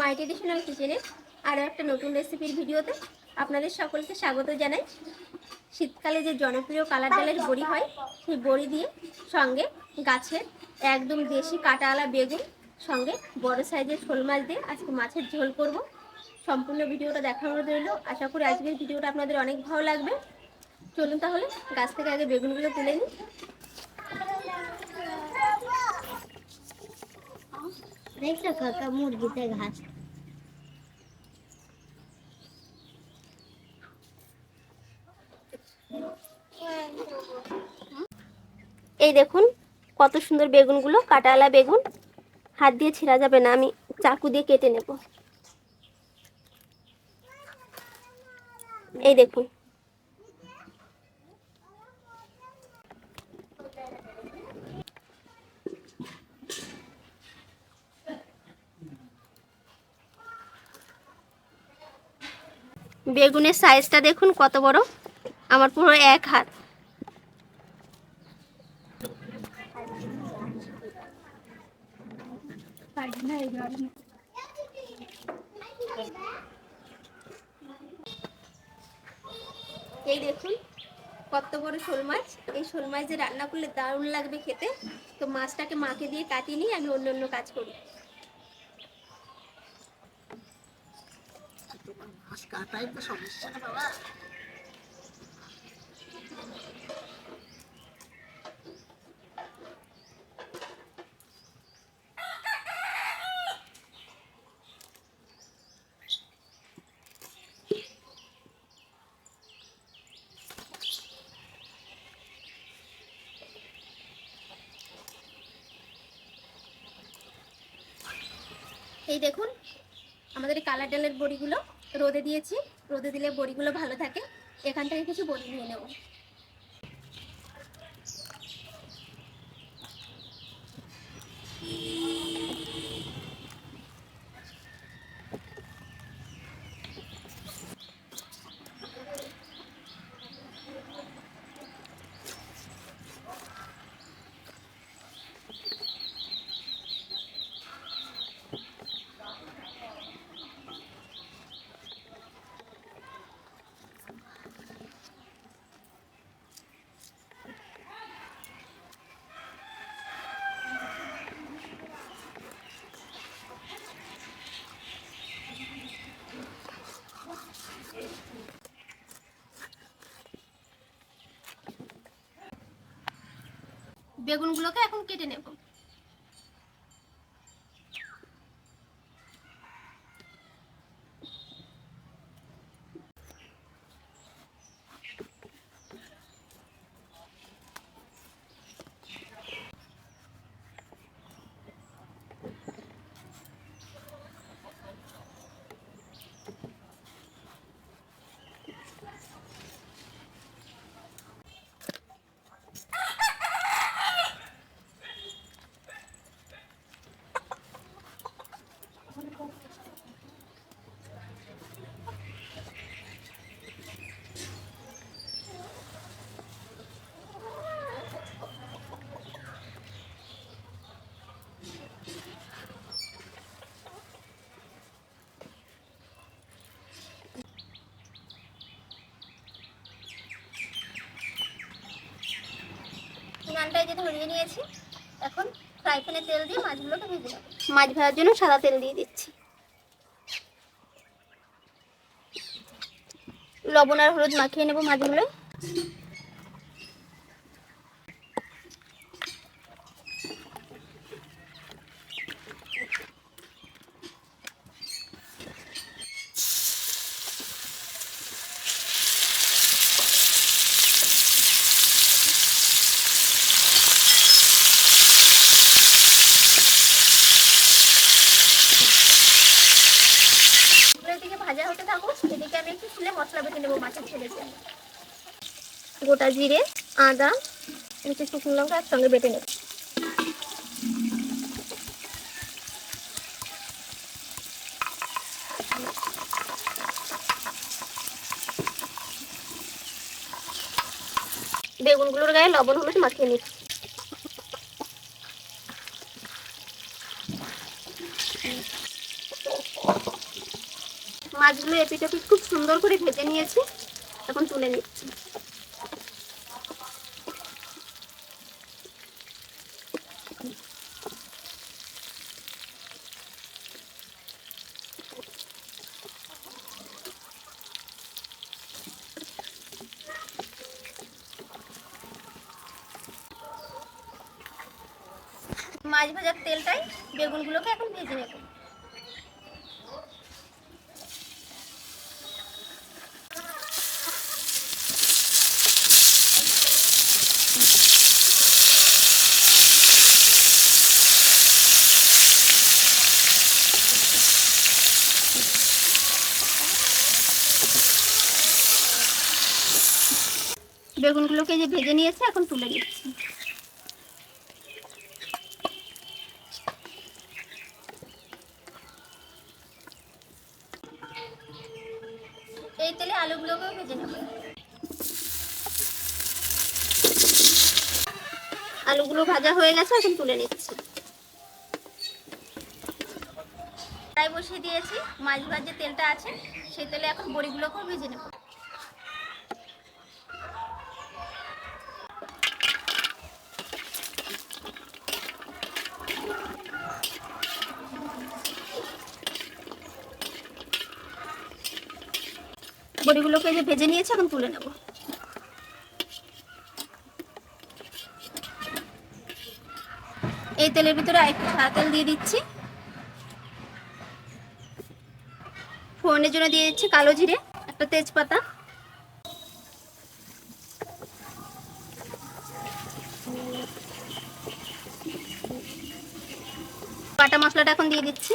মাই traditional কিচেনের আরও একটা নতুন রেসিপির ভিডিওতে আপনাদের সকলকে স্বাগত জানাই। শীতকালে যে জনপ্রিয় কালার ডালের বড়ি হয়, সেই বড়ি দিয়ে সঙ্গে গাছের একদম দেশি কাটাওয়ালা বেগুন, সঙ্গে বড় সাইজের শোল মাছ দিয়ে আজকে মাছের ঝোল করব। সম্পূর্ণ ভিডিওটা দেখানোর রইল। আশা করি আজকের ভিডিওটা আপনাদের অনেক ভালো লাগবে। চলুন তাহলে গাছ থেকে আগে বেগুনগুলো তুলে নিই। দেখছ কাকা মুরগিতে ঘাস। এই দেখুন, কত সুন্দর বেগুনগুলো, কাটাওয়ালা বেগুন। হাত দিয়ে ছিঁড়া যাবে না, আমি চাকু দিয়ে কেটে নেব। এই দেখুন বেগুনের সাইজটা দেখুন কত বড়। আমার পুরো এক হাত। এই দেখুন, কত বড় শোল মাছ। এই শোল মাছ যে রান্না করলে দারুণ লাগবে খেতে। তো মাছটাকে মাকে দিয়ে কাটিয়ে নিয়ে আমি অন্য অন্য কাজ করি। কাটাই তো সমস্যা বাবা এই দেখুন আমাদের কালার ডালের বড়িগুলো। রোদে দিয়েছি। রোদে দিলে বড়িগুলো ভালো থাকে। এখান থেকে কিছু বড়ি নিয়ে নেব। বেগুনগুলোকে এখন কেটে নেব। উনানটায় যে নিয়েছি, এখন ফ্রাই প্যানে তেল দিয়ে মাছগুলোকে ভেজে নেব। মাছ ভাজার জন্য সাদা তেল দিয়ে দিচ্ছি। লবণ আর হলুদ মাখিয়ে নেব মাছগুলো এদিকে ভাজা হতে থাকুক এদিকে আমি একটু ফুলে মশলা গোটা জিরে, আদা একটু শুকনো লঙ্কা একসঙ্গে বেটে নেব। বেগুনগুলোর গায়ে লবণ, হলুদ মাখিয়ে নিচ্ছি। মাছগুলো এপিট এপিট খুব সুন্দর করে ভেজে নিয়েছি। এখন তুলে নিচ্ছি। মাছ ভাজার তেলটাই বেগুনগুলোকে এখন ভেজে নেব। বেগুনগুলোকে যে ভেজে নিয়েছে, এখন তুলে নিচ্ছি এই তেলে আলুগুলোকেও ভেজে নেব। আলুগুলো ভাজা হয়ে গেছে, এখন তুলে নিচ্ছি। কড়াই বসিয়ে দিয়েছি, মাছ ভাজে তেলটা আছে, সেই তেলে এখন বড়িগুলোকেও ভেজে নেব। বড়িগুলোকে যে ভেজে নিয়েছি, এখন তুলে নেব। এই তেলের ভিতরে আরেকটু সাদা তেল দিয়ে দিচ্ছি। ফোড়নের জন্য দিয়ে দিচ্ছি কালো জিরে, একটা তেজপাতা। বাটা মশলাটা এখন দিয়ে দিচ্ছি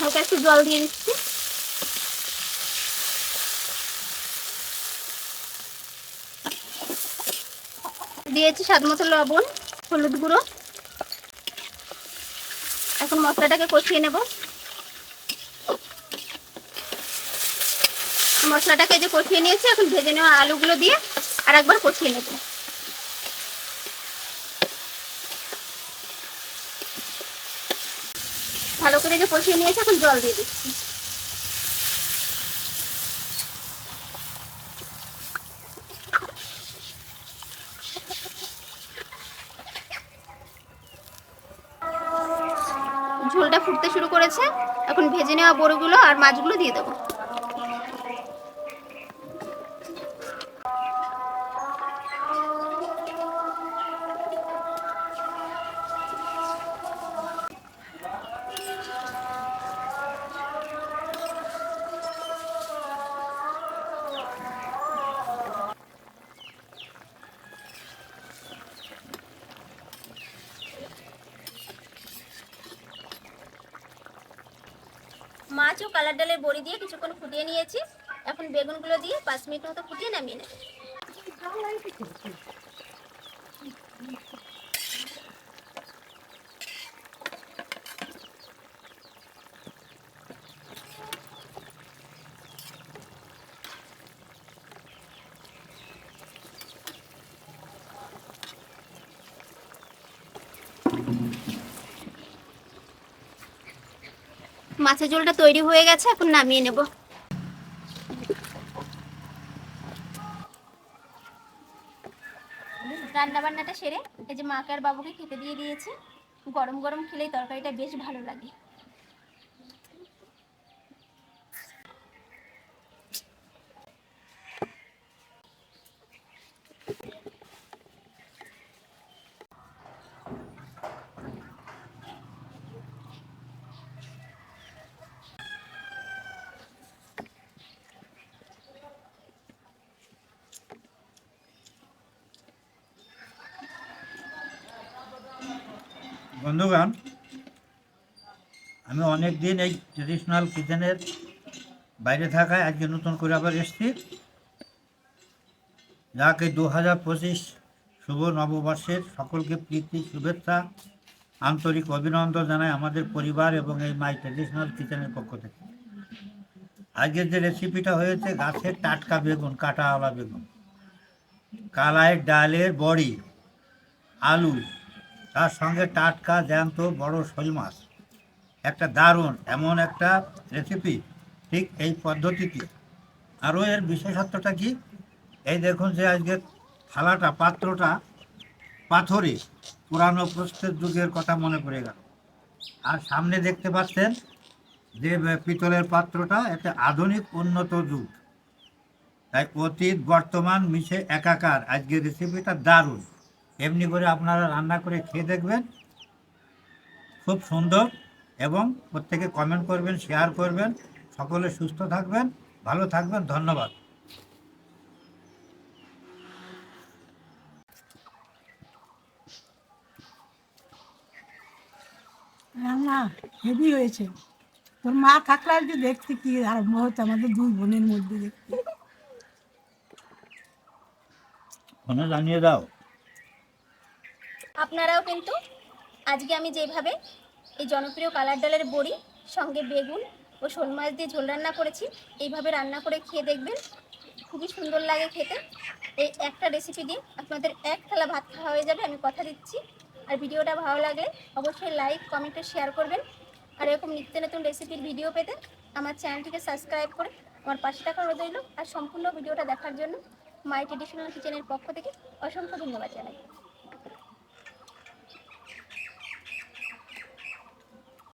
হালকা একটু জল দিয়ে দিচ্ছি দিয়েছি স্বাদ মতো লবণ, হলুদ গুঁড়ো। এখন মশলাটাকে কষিয়ে নেব। মশলাটাকে যে কষিয়ে নিয়েছি, এখন ভেজে নেওয়া আলুগুলো দিয়ে আর একবার কষিয়ে নেব। করে যে কষিয়ে নিয়েছি, এখন জল দিয়ে দিচ্ছি। ঝোলটা ফুটতে শুরু করেছে। এখন ভেজে নেওয়া বড়গুলো আর মাছগুলো দিয়ে দেবো। মাছ ও কালার ডালের বড়ি দিয়ে কিছুক্ষণ ফুটিয়ে নিয়েছি। এখন বেগুনগুলো দিয়ে পাঁচ মিনিট মতো ফুটিয়ে নামিয়ে নেব। মাছের ঝোলটা তৈরি হয়ে গেছে, এখন নামিয়ে নেব। রান্না বান্নাটা সেরে এই যে মাকে আর বাবুকে খেতে দিয়ে দিয়েছি। গরম গরম খেলেই তরকারিটা বেশ ভালো লাগে। বন্ধুগণ, আমি অনেক দিন এই ট্রেডিশনাল কিচেনের বাইরে থাকায় আজকে নতুন করে আবার এসেছি। যাকে দু হাজার পঁচিশ শুভ নববর্ষের সকলকে প্রীতি, শুভেচ্ছা, আন্তরিক অভিনন্দন জানাই আমাদের পরিবার এবং এই মাই ট্রেডিশনাল কিচেনের পক্ষ থেকে। আজকের যে রেসিপিটা হয়েছে, গাছের টাটকা বেগুন, কাটাওয়ালা বেগুন। কালাই ডালের বড়ি, আলু তার সঙ্গে টাটকা জ্যান্ত বড় শোল মাছ। একটা দারুণ, এমন একটা রেসিপি ঠিক এই পদ্ধতিতে। আরও এর বিশেষত্বটা কি? এই দেখুন যে আজকে থালাটা, পাত্রটা পাথরে, পুরানো প্রস্তুত যুগের কথা মনে পড়ে গেল। আর সামনে দেখতে পাচ্ছেন যে পিতলের পাত্রটা একটা আধুনিক, উন্নত যুগ। তাই অতীত, বর্তমান মিশে একাকার। আজকের রেসিপিটা দারুণ। এমনি করে আপনারা রান্না করে খেয়ে দেখবেন। খুব সুন্দর এবং প্রত্যেকে কমেন্ট করবেন শেয়ার করবেন। সকলে সুস্থ থাকবেন ভালো থাকবেন ধন্যবাদ। রান্না হেভি হয়েছে। তোর মা থাকলে আজকে দেখতে কি আরম্ভ হতো আমাদের দুই বোনের মধ্যে দেখতে। জানিয়ে দাও। আপনারাও কিন্তু আজকে আমি যেভাবে এই জনপ্রিয় কালার ডালের বড়ি, সঙ্গে বেগুন ও শোল মাছ দিয়ে ঝোল রান্না করেছি, এইভাবে রান্না করে খেয়ে দেখবেন। খুবই সুন্দর লাগে খেতে। এই একটা রেসিপি দিয়ে আপনাদের এক থালা ভাত খাওয়া হয়ে যাবে, আমি কথা দিচ্ছি। আর ভিডিওটা ভালো লাগলে অবশ্যই লাইক কমেন্টে শেয়ার করবেন। আর এরকম নিত্য নতুন রেসিপির ভিডিও পেতে আমার চ্যানেলটিকে সাবস্ক্রাইব করে আমার পাশে টাকা রইল। আর সম্পূর্ণ ভিডিওটা দেখার জন্য মাই ট্রেডিশনাল কিচেনের পক্ষ থেকে অসংখ্য ধন্যবাদ জানাই।